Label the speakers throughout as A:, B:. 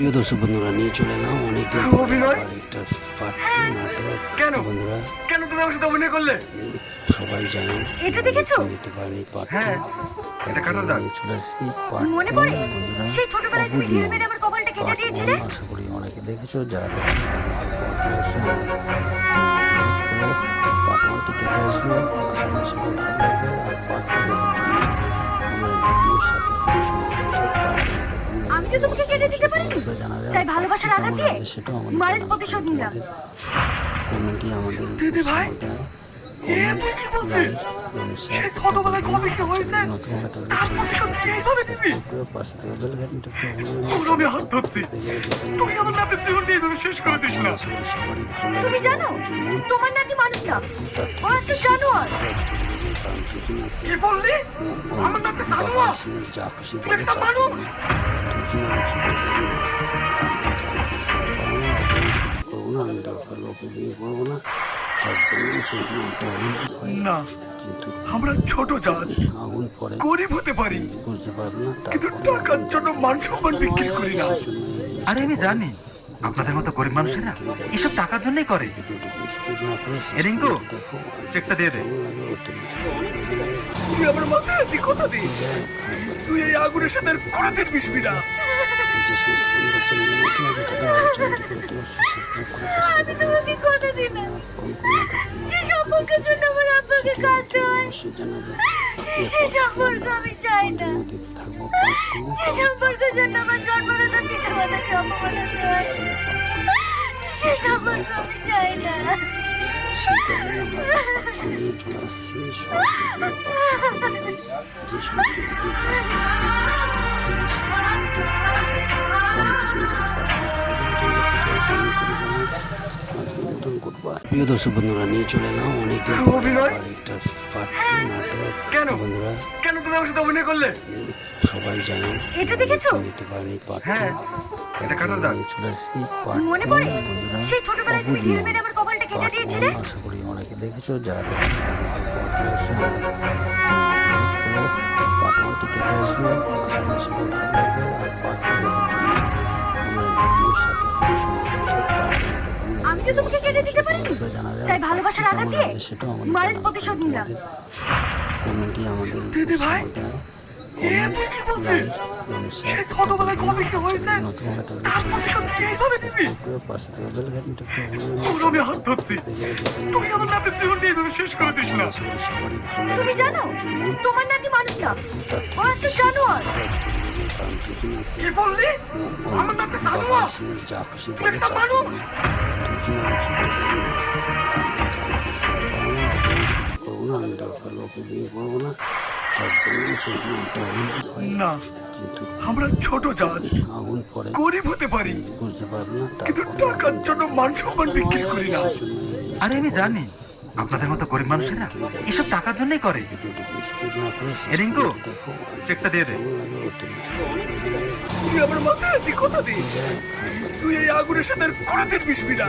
A: প্রিয় দর্শক বন্ধুরা নিয়ে চলে এলাম অনেকদিন? একটা পার্টি নাটক
B: কেন?
A: বন্ধুরা
B: কেন তুমি আমার সাথে অভিনয় করলে
A: সবাই জানে
C: এটা দেখেছ?
A: নিতে পারিনি পার্ট
B: হ্যাঁ, এটা কাটার দাগ।
A: চলে পার্ট
C: মনে পড়ে?
A: বন্ধুরা
C: সেই ছোটবেলায় তুমি ঢিল মেরে আমার কপালটা কেটে দিয়েছিলে?
A: আশা করি অনেকে দেখেছ যারা পার্ট দেখে আসবে আর পার্ট দেখে সাথে
C: তো তোমাকে কেটে দিতে পারিনি তাই ভালোবাসার আঘাত মারের প্রতিশোধ নিলাম
A: কমেন্টই আমাদের
B: দিদি ভাই, তুই কি বলছিস? সেই ছোটবেলায় কবে কি হয়েছে? তার প্রতিশোধ তুই এইভাবে নিবি? তোর আমি হাত ধরছি। তুই আমার নাতের জীবনটা এইভাবে শেষ করে দিস না
C: তুমি জানো তোমার নাতি মানুষ না ও একটা জানোয়ার
B: আমার ছোট জাত। গরিব হতে পারি। কিন্তু টাকার জন্য মান সম্মান বিক্রি করি না।
D: আরে আমি জানি। আপনাদের মতো গরিব মানুষেরা এসব টাকার জন্যই করে। রিঙ্কু, চেকটা দিয়ে দে।
B: তুই আমার মাথায় হাতি কথা দিস। তুই এই আগুনের সাথে আর কোনোদিন মিশবি না।
A: যে
C: সম্পর্কের জন্য আমার আব্বাকে কাঁদতে হয় সে সম্পর্ক আমি চাই না
A: থাকব। পার্ট
C: সম্পর্কের জন্য আমার জন্মদাতা পিতা মাতাকে অপমানিত সে সম্পর্ক আমি চাই না।
A: চলে আসছি ভিডিও প্রিয় দর্শক বন্ধুরা নিয়ে চলে এলাম অনেকদিন
B: অভিনয়?
A: একটা পার্টি নাটক।
B: কেন?
A: বন্ধুরা
B: তুমি আমার সাথে অভিনয় করলে?
A: সবাই জানে
C: এটা দেখেছ?
A: নিতে পারিনি
B: হ্যাঁ, এটা কাটার দাগ।
A: চলে আসছি
C: মনে পড়ে? সেই ছোটবেলায় তুমি ঢিল মেরে আমার কপালটা কেটে দিয়েছিলে?
A: আশা করি অনেকে দেখেছ যারা আসবে।
C: আমি তো তোমাকে কেটে দিতে পারিনি। তাই ভালোবাসার আঘাত দিয়ে মারের প্রতিশোধ নিলাম।
A: কমেন্টই আমাদের
B: দিদি ভাই, এ তুই কি বলছিস? সেই ছোটবেলায় কবে কি হয়েছে? তার প্রতিশোধ তুই এইভাবে নিবি?
A: পাশে থেকে বেল ঘাটনিটা
B: তোর আমি হাত ধরছি। তুই আমার নাতের জীবনটা এইভাবে শেষ করে দিস না।
C: তুমি জানো তোমার নাতি মানুষ না ও একটা জানোয়ার।
B: কি বললি? আমার নাতে জানোয়ার? একটা মানুষ?
A: না আমি দরকার লোকে বিয়ে করব না।
B: না আমরা ছোট জাত। গরিব হতে পারি কিন্তু টাকার জন্য মান সম্মান বিক্রি করি না।
D: আরে আমি জানি। আপনাদের মতো গরিব মানুষেরা এসব টাকার জন্যই করে। রিঙ্কু, চেকটা দিয়ে দে।
B: তুই আমার মাথায় কথা দিস। তুই এই আগুনের সাথে কোনোদিন মিশবি না।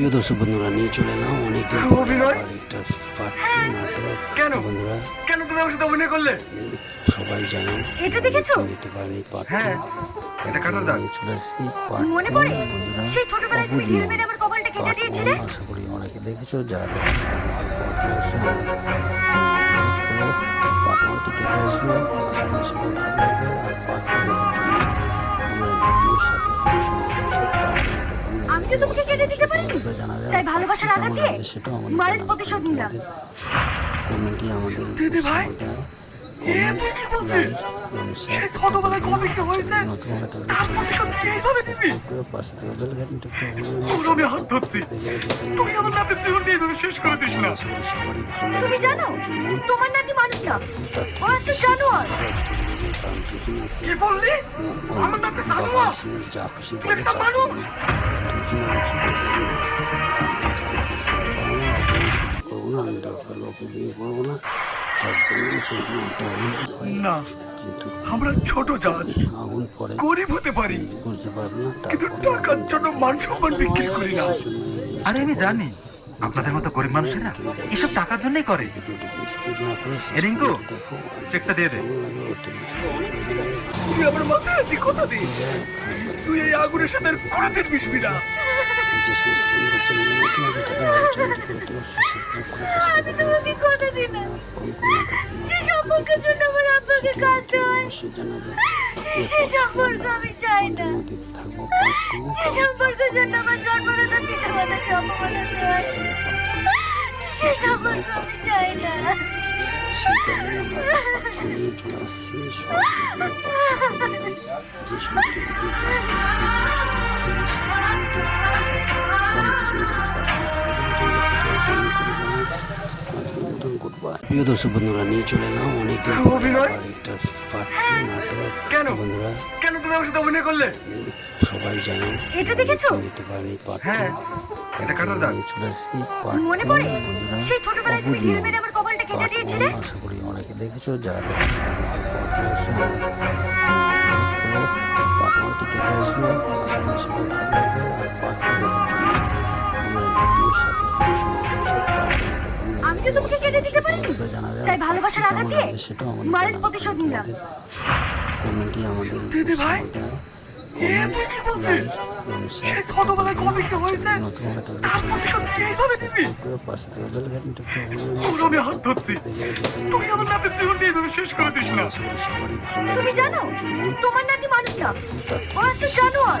A: প্রিয় দর্শক বন্ধুরা নিয়ে চলে এলাম অনেকদিন একটা
B: কেন?
A: বন্ধুরা
B: কেন তুমি আমার সাথে অভিনয় করলে
A: সবাই জানে
C: এটা দেখেছ?
A: নিতে পারিনি পার্ট
B: হ্যাঁ, এটা কাটার দাগ।
A: চলে পার্ট
C: মনে পড়ে? সেই ছোটবেলায় তুমি ঢিল মেরে আমার কপালটা কেটে দিয়েছিলে
A: আশা করি অনেকে দেখেছ যারা
C: আমি তো তোমাকে কেটে দিতে পারিনি
A: তোমরা জানাবে
C: তাই ভালোবাসার আঘাত দিয়ে মারের প্রতিশোধ নিলাম।
A: কমেন্টই আমাদের
B: দিদি ভাই, এ তুই কি বলছিস? সেই ছোটবেলায় কবে কি হয়েছে? তার প্রতিশোধ তুই এইভাবে নিবি?
A: পাশে থেকে বেল ঘাটনিটা
B: তোর আমি হাত ধরছি। তুই আমার নাতের জীবনটা এইভাবে শেষ করে দিস না।
C: তুমি জানো তোমার নাতি মানুষ না। ও একটা জানোয়ার।
B: কি বললি? আমার নাতে জানোয়ার? তুই একটা মানুষ?
A: বিয়ে করব না তার জন্য
B: না
A: কিন্তু
B: আমরা ছোট জাত।
A: আগুন পরে
B: গরিব হতে পারি
A: বুঝতে পারব না
B: কিন্তু টাকার জন্য মান সম্মান বিক্রি করি না।
D: আরে আমি জানি। আপনাদের মতো গরিব মানুষেরা এসব টাকার জন্যই করে। রিঙ্কু, চেকটা দিয়ে দে।
B: তুই আমার মাথায় দি কথা দি। তুই এই আগুনের সাথে কোনোদিন মিশবি না।
C: সম্পর্কের জন্য আমার আব্বাকে কাঁদতে হয় সে সম্পর্ক আমি চাই না সে সম্পর্ক আমি চাই না
A: প্রিয় দর্শক বন্ধুরা নিয়ে চলে এলাম অনেকদিন একটা পার্ট নাটক।
B: কেন?
A: বন্ধুরা
B: কেন তুমি আমার সাথে অভিনয় করলে?
A: সবাই জানে
C: এটা দেখেছ?
A: নিতে পারেনি পার্ট
D: হ্যাঁ, এটা কাটার দাগ।
A: চলে আসছি
C: মনে পড়ে? সেই ছোটবেলায় তুমি ঢিল মেরে আমার কপালটা কেটে দিয়েছিলে?
A: আশা করি অনেকে দেখেছ যারা দেখেছ পার্ট দেখে আসবে।
C: তো তোমাকে কেটে দিতে পারিনি? তাই ভালোবাসার আঘাত দিয়ে মারের প্রতিশোধ নিলাম।
A: কমেন্টই আমাদের
B: দিদি ভাই, তুই কি বলছিস? সেই ছোটবেলায় কবে কি হয়েছে? তার প্রতিশোধ তুই এইভাবে দিবি?
A: পাশে থেকে বেল ঘাটনিটা
B: তোর আমি হাত ধরছি। তুই আমার নাতের জীবনটা এইভাবে শেষ করে দিস না।
C: তুমি জানো তোমার নাতি মানুষ না ও একটা জানোয়ার।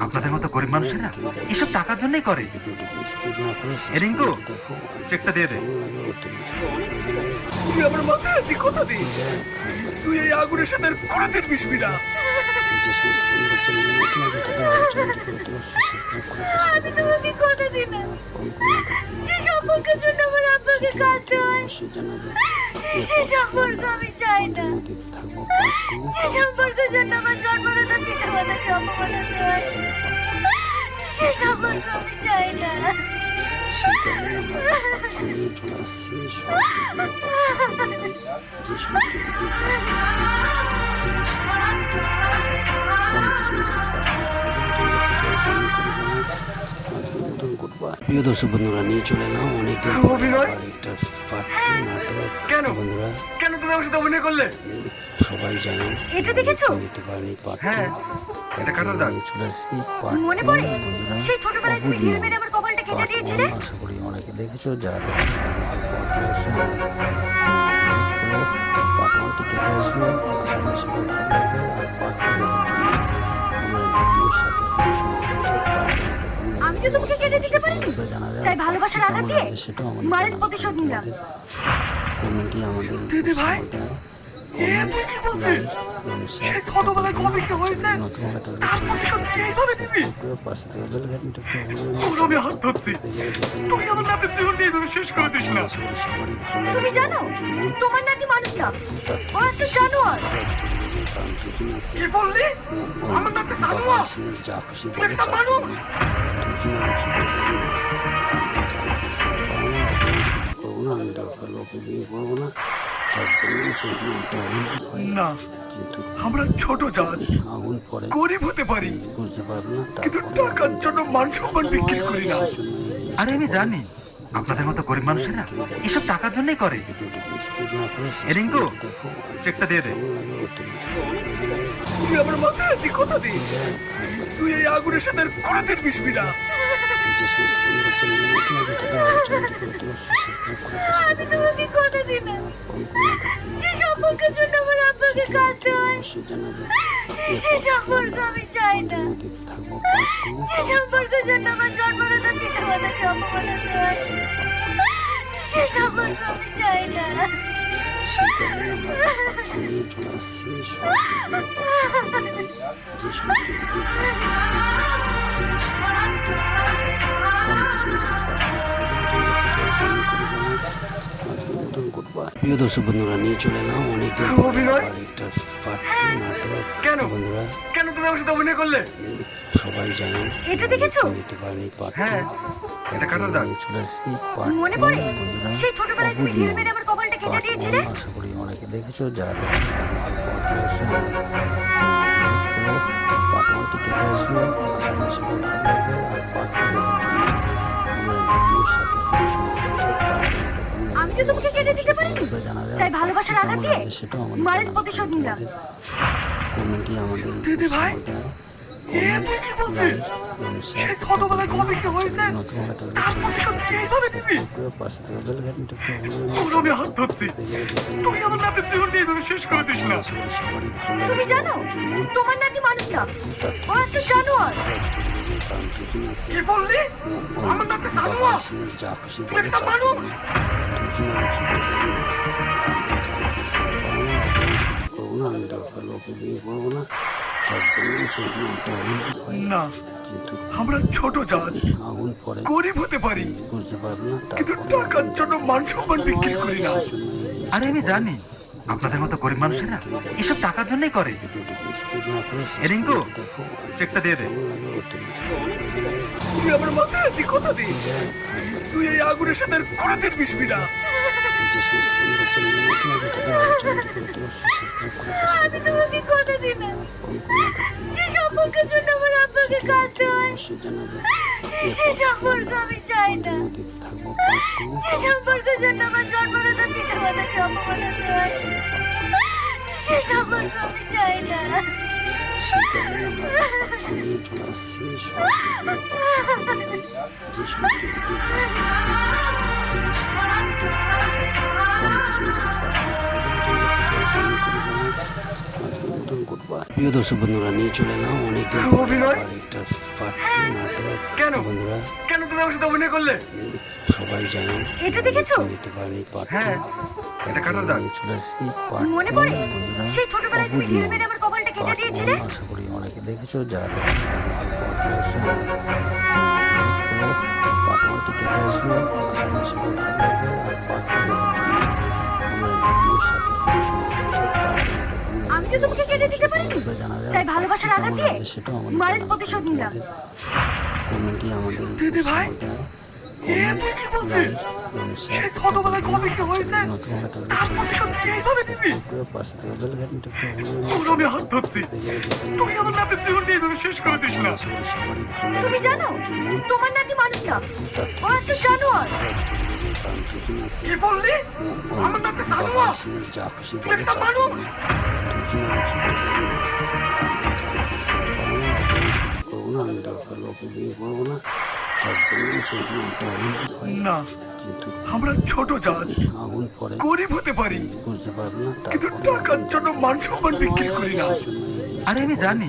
D: আপনাদের মতো গরিব মানুষেরা এসব টাকার জন্যই করে। রিঙ্কু, চেকটা দিয়ে দে।
B: তুই আমার মাথায় দি কথা দি তুই এই আগুনের সাথে কোনোদিন মিশবি না।
A: যে
C: সম্পর্কের জন্য আমার আব্বাকে কাঁদতে হয় সে সম্পর্ক আমি চাই না। যে সম্পর্কের জন্য আমার জন্মদাতা পিতা মাতাকে অপমানিত হয় সে সম্পর্ক আমি চাই না।
A: চলে আসছি যে প্রিয় দর্শক বন্ধুরা নিয়ে চলে এলাম অনেকদিন? আবার একটা পার্ট নাটক
B: কেন?
A: বন্ধুরা
B: কেন তুমি আমার সাথে অভিনয় করলে
A: সবাই জানে
C: এটা দেখেছ?
A: নিতে পারেনি পার্ট
D: হ্যাঁ, এটা কাটার দাগ।
A: নিয়ে চলে আসছি
C: মনে পড়ে সেই ছোটবেলায় তুমি ঢিল মেরে আমার কপালটা কেটে দিয়েছিলে
A: আশা করি অনেকে দেখেছ যারা দেখেছ অবশ্যই দেখে আসবে আশা করি সবাই ভালো লাগবে আর পার্ট
B: নাতের জীবনটা এইভাবে শেষ করে দিস না।
C: তুমি জানো তোমার নাতি মানুষ না। ও একটা জানোয়ার।
B: কি বললি? আমার নাতে জানোয়ার? একটা মানুষ?
A: না
B: আমরা ছোট জাত
A: আগুন পরে
B: গরিব হতে পারি
A: বুঝতে পারব না
B: কিন্তু টাকার জন্য মান সম্মান বিক্রি করি না।
D: আরে আমি জানি আপনাদের মতো গরিব মানুষেরা এসব টাকার জন্যই করে। রিঙ্কু, চেকটা দিয়ে দে।
B: তুই আমার মাথায় দি কথা দি। তুই এই আগুনের সাথে আর কোনোদিন মিশবি না।
C: আমি তোমাকে কথা দিলাম। সম্পর্কের জন্য আমার আব্বাকে কাঁদতে হয়। সে সম্পর্ক আমি চাই না। যে সম্পর্কের জন্য আমার জন্মদাতা পিতা মাতাকে অপমানিত সে সম্পর্ক আমি চাই না।
A: প্রিয় দর্শক বন্ধুরা নিয়ে চলে এলাম পরে
B: অভিনয়?
A: একটা পার্টি নাটক
B: কেন?
A: বন্ধুরা।
B: কেন তুমি আমার সাথে অভিনয় করলে?
A: সবাই
C: এটা দেখেছ?
A: নিতে পারেনি পার্ট
B: হ্যাঁ, এটা কাটার দাগ।
A: চলে আসছি পার্ট
C: মনে পড়ে? সেই ছোটবেলায় তুমি ঢিল মেরে আমার কপালটা কেটে দিয়েছিলে?
A: আশা করি অনেকে দেখেছ যারা দেখেছ পার্ট দেখে আসবে আর পার্ট দেখবে
C: আমি তোমাকে কেটে দিতে পারিনি তাই ভালোবাসার আঘাত দিয়ে মারের। প্রতিশোধ নিলাম
A: কমেন্টে আমাদের
B: দিদি ভাই, তুই কি বলছিস? সেই ছোটবেলায় কবে কি হয়েছে? তার প্রতিশোধ তুই এইভাবে নিবি?
A: পাশে থেকে বেল ঘাটনিটা
B: তোর আমি হাত ধরছি তুই আমার নাতের জীবনটা এইভাবে শেষ করে দিস না
C: তুমি জানো তোমার নাতি মানুষ না ও একটা জানোয়ার
B: আমার ছোট জাত। গরিব হতে পারি।
A: বুঝতে না
B: কিন্তু টাকার জন্য মান সম্মান বিক্রি করি না।
D: আরে আমি জানি। আপনাদের মতো গরিব মানুষেরা এসব টাকার জন্যই করে। রিঙ্কু, চেকটা দিয়ে দে।
B: তুই আমার মাথায় কথা দি তুই এই আগুনের সাথে কোনোদিন মিশবি না।
C: সে সম্পর্ক আমি চাই না যে সম্পর্কের জন্য আমার
A: প্রিয় দর্শক বন্ধুরা নিয়ে চলে এলাম অনেকদিন একটা পার্টি নাটক।
B: কেন?
A: বন্ধুরা
B: কেন তুমি আমার সাথে অভিনয় করলে?
A: সবাই জানেন
C: এটা দেখেছ?
A: নিতে পারেনি পার্ট
B: হ্যাঁ, এটা কাটার দাগ।
A: চলে আসছি পার্ট
C: মনে পড়ে? সেই ছোটবেলায় তুমি ঢিল মেরে আমার কপালটা কেটে দিয়েছিলে?
A: আশা করি অনেকে দেখেছ যারা দেখেছ পার্ট ওয়ানটি দেখে আসবে।
C: তো তোমাকে কেটে দিতে পারিনি তাই ভালোবাসার আঘাত মারের। প্রতিশোধ নিলাম
A: কমেন্টে আমাদের
B: দিদি ভাই, এ তুই কি বলছিস? সেই ছোটবেলায় কবে কি হয়েছে? তার প্রতিশোধ তুই এইভাবে নিবি?
A: পাশে থেকে বেল ঘাটনিটা
B: তোর আমি হাত ধরছি তুই আমার নাতের জীবনটা এইভাবে শেষ করে দিস না
C: তুমি জানো তোমার নাতি মানুষ না ও একটা জানোয়ার
B: কি বললি? আমার নাতে জানোয়ার? তুই একটা মানুষ? আমরা ছোট জাত। গরিব হতে পারি
A: বুঝতে পারবে না
B: কিন্তু টাকার জন্য মান সম্মান বিক্রি করি না।
D: আরে আমি জানি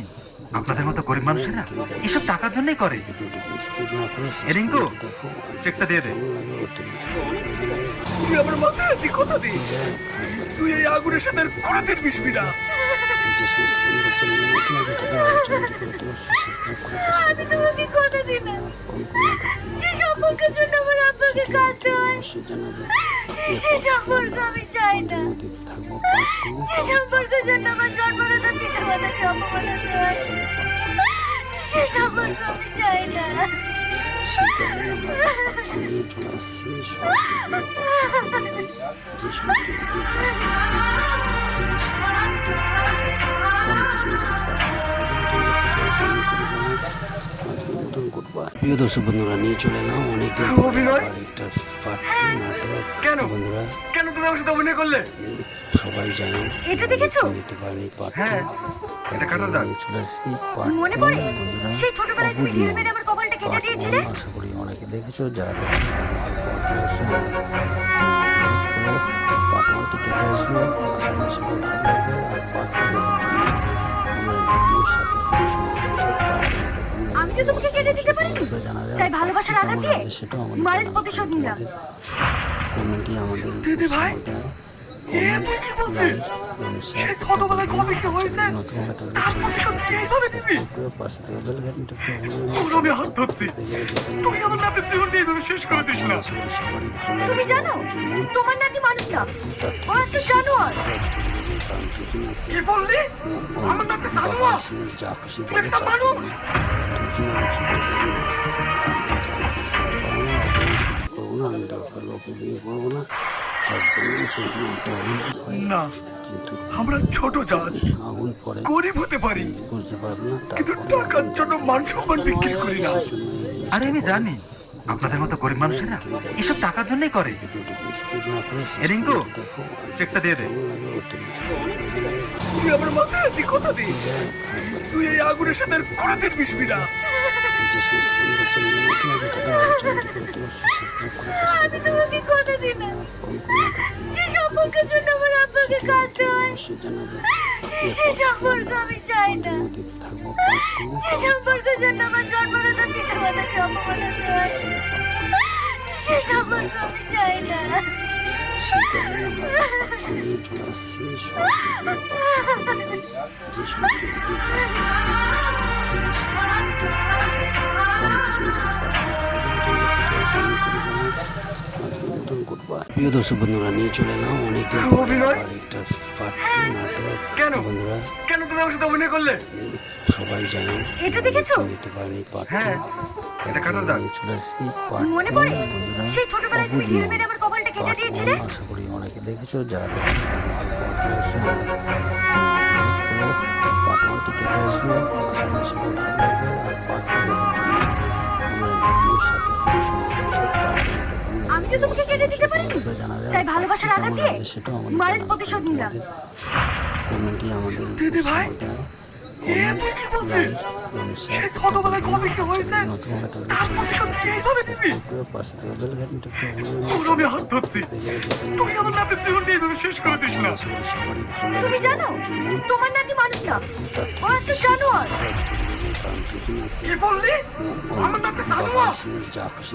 D: আপনাদের মতো গরিব মানুষেরা এসব টাকার জন্যই করে। রিঙ্কু, চেকটা দিয়ে দে।
B: তুই আমার মাথায় দি কথা দি তুই এই আগুনের সাথে আর কোনোদিন মিশবি না।
C: আমি তোমাকে কথা দিলাম যে সম্পর্কের জন্য আমার কাঁদতে হয়। সে সম্পর্ক আমি চাই না। যে সম্পর্কের জন্য আমার জন্মদাতা পিতা মাতাকে অপমানিত হয়েছে সে সম্পর্ক আমি চাই না।
A: যে প্রিয় দর্শক বন্ধুরা নিয়ে চলে এলাম অনেকদিন একটা পার্টি নাটক।
B: কেন?
A: বন্ধুরা
B: কেন তুমি আমার সাথে অভিনয় করলে?
A: সবাই জানেন
C: এটা দেখেছ?
A: নিতে পারেনি পার্ট
B: হ্যাঁ, এটা কাটার দাগ।
A: চলে পার্ট
C: মনে পড়ে? সেই ছোটবেলায় তুমি ঢিল মেরে আমার কপালটা কেটে দিয়েছিলে?
A: আশা করি অনেকে দেখেছ যারা দেখেছ পার্ট দেখে আসবে। আশা করি সবাই ভালো লাগবে আর
C: তোমাকে কেটে দিতে পারিনি? তাই ভালোবাসার আঘাত দিয়ে মারের প্রতিশোধ নিলাম।
A: কমেন্টে আমাদের
B: দিদি ভাই, তুই কি বলছিস? সে ছোটবেলায় কবে কি হয়েছে? তার প্রতিশোধ তুই এইভাবে নিবি?
A: পাশে থেকে বেল ঘাটনিটা
B: তোর আমি হাত ধরছি। তুই আমার নাতের জীবনটা এইভাবে শেষ করে দিস না?
C: তুমি জানো তোমার নাতি মানুষ না। ও একটা জানোয়ার।
B: আমার ছোট জাত। গরিব হতে পারি। কিন্তু টাকার জন্য মান সম্মান বিক্রি করি না।
D: আরে আমি জানি। আপনাদের মতো গরিব মানুষেরা এসব টাকার জন্যই করে। রিঙ্কু, চেকটা দিয়ে দে।
B: তুই আমার মাথায় কথা দি তুই এই আগুনের সাথে কোনোদিন মিশবি না।
C: সে সম্পর্ক আমি চাই না। যে সম্পর্কের জন্য আমার জন্মদাতা পিতা মাতাকে অপমানিত সে সম্পর্ক আমি চাই না
A: প্রিয় দর্শক বন্ধুরা নিয়ে চলে এলাম অনেকদিন একটা পার্টি নাটক।
B: কেন?
A: বন্ধুরা
B: কেন তুমি আমার সাথে অভিনয় করলে?
A: সবাই জানেন
C: এটা দেখেছ?
A: দিতে পারেনি পার্ট
D: হ্যাঁ, এটা কাটার দাগ।
A: চলে আসছি পার্ট
C: মনে পড়ে?
A: বন্ধুরা।
C: সেই ছোটবেলায় তুমি ঢিল মেরে আমার
A: আশা করি অনেকে দেখেছ যারা আসবে
C: আমি তো তোমাকে কেটে দিতে পারিনি। তাই ভালোবাসার আঘাত দিয়ে মারের প্রতিশোধ নিলাম।
A: আমাদের
B: দিদি ভাই, শেষ করে দিস না।
C: তুমি জানো? তোমার নাতি মানুষ না। ও একটা জানোয়ার।
B: কি বললি? আমার নাতে জানোয়ার?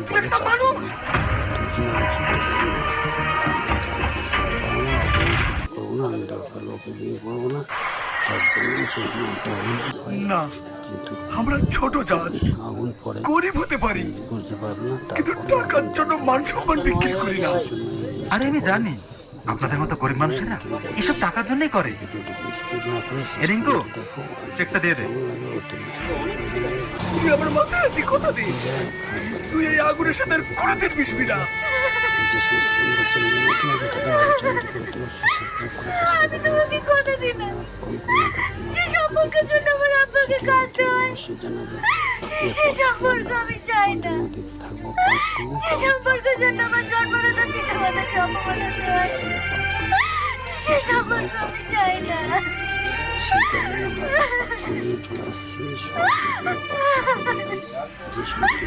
B: তুই একটা মানুষ?
A: করব না আমি দরকার লোকে বিয়ে করব না।
B: না আমরা ছোট জাত। গরিব হতে পারি কিন্তু টাকার জন্য মান সম্মান বিক্রি করি না।
D: আরে আমি জানি আপনাদের মতো গরিব মানুষেরা এসব টাকার জন্যই করে। রিঙ্কু, চেকটা দিয়ে দে।
B: তুই আমার মাথায় কথা দি। তুই এই আগুনের সাথে কোনোদিন মিশবি না।
C: যে সম্পর্কের জন্য আমার আব্বাকে কাঁদতে হয়, সে সম্পর্ক আমি চাই না। যে সম্পর্কের জন্য আমার জন্মদাতা পিতা মাতাকে অপমানিত হয়, সে সম্পর্ক আমি চাই না।
A: যে সমস্ত